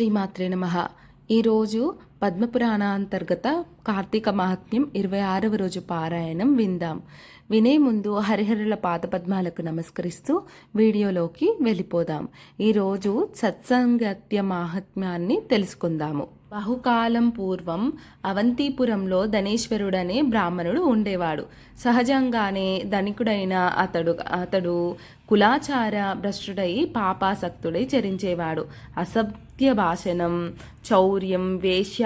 శ్రీమాత్రే నమ. ఈరోజు పద్మపురాణ అంతర్గత కార్తీక మహాత్మ్యం ఇరవై ఆరవ రోజు పారాయణం విందాం. వినే ముందు హరిహరుల పాదపద్మాలకు నమస్కరిస్తూ వీడియోలోకి వెళ్ళిపోదాం. ఈరోజు సత్సంగత్య మాహాత్మ్యాన్ని తెలుసుకుందాము. బహుకాలం పూర్వం అవంతిపురంలో ధనేశ్వరుడనే బ్రాహ్మణుడు ఉండేవాడు. సహజంగానే ధనికుడైన అతడు అతడు కులాచార భ్రష్టుడై పాపాసక్తుడై చరించేవాడు. అసభ్య భాషణం చౌర్యం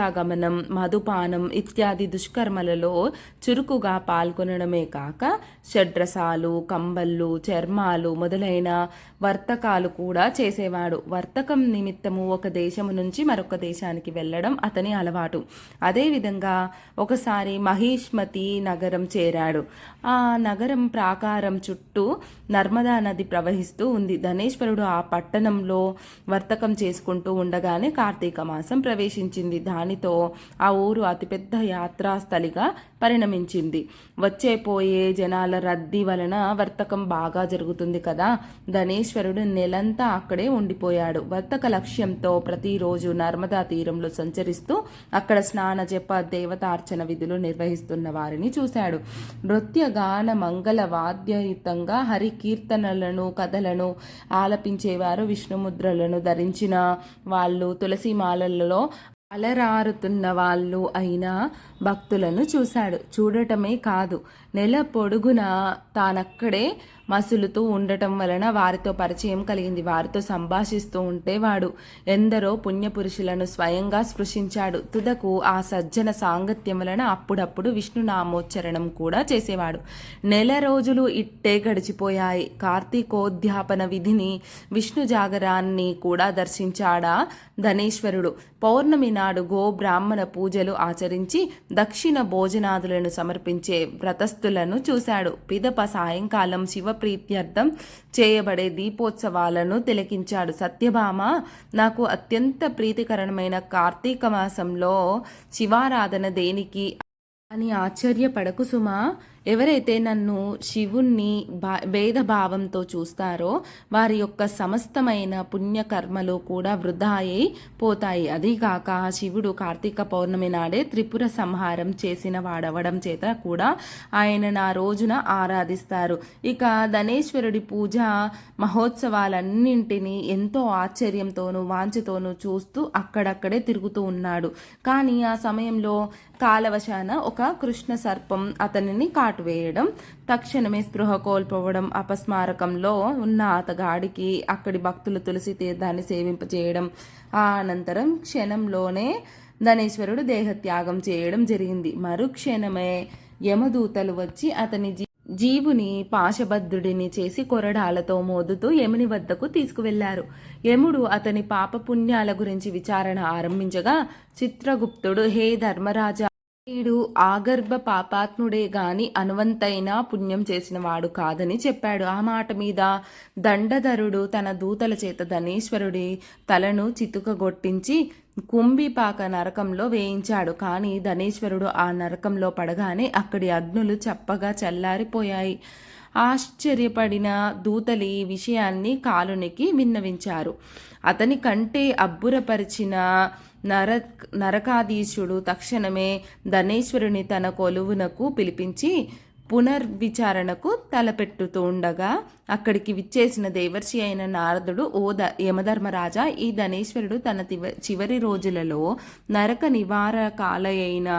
వేశ్యాగమనం మధుపానం ఇత్యాది దుష్కర్మలలో చురుకుగా పాల్గొనడమే కాక షడ్రసాలు కంబళ్ళు చర్మాలు మొదలైన వర్తకాలు కూడా చేసేవాడు. వర్తకం నిమిత్తము ఒక దేశము నుంచి మరొక దేశానికి వెళ్ళడం అతని అలవాటు. అదేవిధంగా ఒకసారి మహిష్మతి నగరం చేరాడు. ఆ నగరం ప్రాకారం చుట్టూ నర్మదా నది ప్రవహిస్తూ ఉంది. ధనేశ్వరుడు ఆ పట్టణంలో వర్తకం చేసుకుంటూ ఉండగానే కార్తీక మాసం ప్రవేశించింది. దాని దానితో ఆ ఊరు అతిపెద్ద యాత్రాస్థలిగా పరిణమించింది. వచ్చే పోయే జనాల రద్దీ వలన వర్తకం బాగా జరుగుతుంది కదా? ధనేశ్వరుడు నెలంతా అక్కడే ఉండిపోయాడు. వర్తక లక్ష్యంతో ప్రతిరోజు నర్మదా తీరంలో సంచరిస్తూ అక్కడ స్నాన జప దేవతార్చన విధులు నిర్వహిస్తున్న వారిని చూశాడు. నృత్య గాన మంగళ వాద్యయుతంగా హరి కీర్తనలను కథలను ఆలపించేవారు విష్ణుముద్రలను ధరించిన వాళ్ళు తులసి మాలలలో అలరారుతున్న వాళ్ళు అయిన భక్తులను చూశాడు. చూడటమే కాదు నెల పొడుగున తానక్కడే మసులుతూ ఉండటం వలన వారితో పరిచయం కలిగింది. వారితో సంభాషిస్తూ ఉంటే వాడు ఎందరో పుణ్యపురుషులను స్వయంగా స్పృశించాడు. తుదకు ఆ సజ్జన సాంగత్యం వలన అప్పుడప్పుడు విష్ణునామోచ్చరణం కూడా చేసేవాడు. నెల రోజులు ఇట్టే గడిచిపోయాయి. కార్తీకోద్యాపన విధిని విష్ణు జాగరాన్ని కూడా దర్శించాడా ధనేశ్వరుడు. పౌర్ణమి నాడు గో బ్రాహ్మణ పూజలు ఆచరించి దక్షిణ భోజనాదులను సమర్పించే భక్తులను చూశాడు. పిదప సాయంకాలం శివప్రీత్యర్థం చేయబడే దీపోత్సవాలను తిలకించాడు. సత్యభామ నాకు అత్యంత ప్రీతికరమైన కార్తీక మాసంలో శివారాధన దేనికి అని ఆశ్చర్యపడకు సుమా. ఎవరైతే నన్ను శివుణ్ణి భా భేదభావంతో చూస్తారో వారి యొక్క సమస్తమైన పుణ్యకర్మలు కూడా వృధా అయి పోతాయి. అదీగాక శివుడు కార్తీక పౌర్ణమి నాడే త్రిపుర సంహారం చేసిన వాడవడం చేత కూడా ఆయన నా రోజున ఆరాధిస్తారు. ఇక ధనేశ్వరుడి పూజ మహోత్సవాలన్నింటినీ ఎంతో ఆశ్చర్యంతోనూ వాంఛతోనూ చూస్తూ అక్కడక్కడే తిరుగుతూ ఉన్నాడు. కానీ ఆ సమయంలో కాలవశాన ఒక కృష్ణ సర్పం అతనిని కాటువేయడం తక్షణమే స్పృహ కోల్పోవడం అపస్మారకంలో ఉన్న అతగాడికి అక్కడి భక్తులు తులసి తీర్థాన్ని సేవింపచేయడం ఆ అనంతరం క్షణంలోనే ధనేశ్వరుడు దేహత్యాగం చేయడం జరిగింది. మరుక్షణమే యమదూతలు వచ్చి అతని జీ జీవుని పాశబద్ధుడిని చేసి కొరడాలతో మోదుతూ యముని వద్దకు తీసుకువెళ్ళారు. యముడు అతని పాపపుణ్యాల గురించి విచారణ ఆరంభించగా చిత్రగుప్తుడు హే ధర్మరాజా వీడు ఆగర్భ పాపాత్ముడే గాని అనువంతైన పుణ్యం చేసిన వాడు కాదని చెప్పాడు. ఆ మాట మీద దండధరుడు తన దూతల చేత ధనేశ్వరుడి తలను చితుకగొట్టించి కుంభిపాక నరకంలో వేయించాడు. కానీ ధనేశ్వరుడు ఆ నరకంలో పడగానే అక్కడి అగ్నులు చప్పగా చల్లారిపోయాయి. ఆశ్చర్యపడిన దూతలు ఈ విషయాన్ని కాలునికి విన్నవించారు. అతని కంటే అబ్బురపరిచిన నర నరకాధీశుడు తక్షణమే ధనేశ్వరుని తన కొలువునకు పిలిపించి పునర్విచారణకు తలపెట్టుతూ ఉండగా అక్కడికి విచ్చేసిన దేవర్షి అయిన నారదుడు ఓ ద యమధర్మరాజా ఈ ధనేశ్వరుడు తన చివరి రోజులలో నరక నివారకాలయైన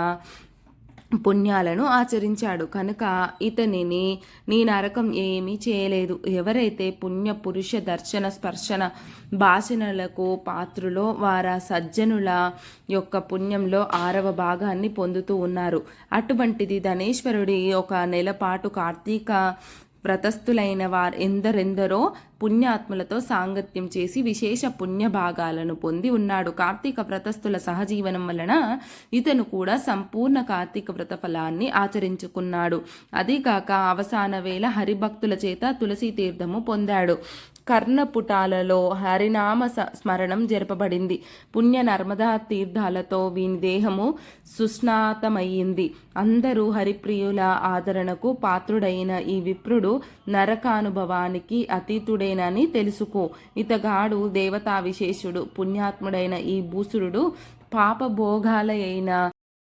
పుణ్యాలను ఆచరించాడు. కనుక ఇతనిని నీ నరకం ఏమీ చేయలేదు. ఎవరైతే పుణ్య పురుష దర్శన స్పర్శన భాషణలకు పాత్రులో వారా సజ్జనుల యొక్క పుణ్యంలో ఆరవ భాగాన్ని పొందుతూ ఉన్నారు. అటువంటిది ధనేశ్వరుడి ఒక నెలపాటు కార్తీక వ్రతస్థులైన వారు ఎందరెందరో పుణ్యాత్ములతో సాంగత్యం చేసి విశేష పుణ్య భాగాలను పొంది ఉన్నాడు. కార్తీక వ్రతస్థుల సహజీవనం వలన ఇతను కూడా సంపూర్ణ కార్తీక వ్రత ఫలాన్ని ఆచరించుకున్నాడు. అదీకాక అవసాన వేళ హరిభక్తుల చేత తులసి తీర్థము పొందాడు. కర్ణపుటాలలో హరినామ స- స్మరణం జరపబడింది. పుణ్య నర్మదా తీర్థాలతో వీని దేహము సుస్నాతమయ్యింది. అందరూ హరిప్రియుల ఆదరణకు పాత్రుడైన ఈ విప్రుడు నరకానుభవానికి అతీతుడేనని తెలుసుకో. ఇతగాడు దేవతా విశేషుడు పుణ్యాత్ముడైన ఈ భూసురుడు పాపభోగాలైన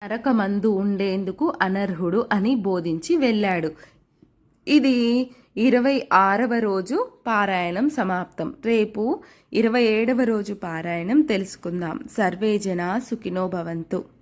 నరకమందు ఉండేందుకు అనర్హుడు అని బోధించి వెళ్ళాడు. ఇది ఇరవై ఆరవ రోజు పారాయణం సమాప్తం. రేపు ఇరవై ఏడవ రోజు పారాయణం తెలుసుకుందాం. సర్వే జన సుఖినో భవంతు.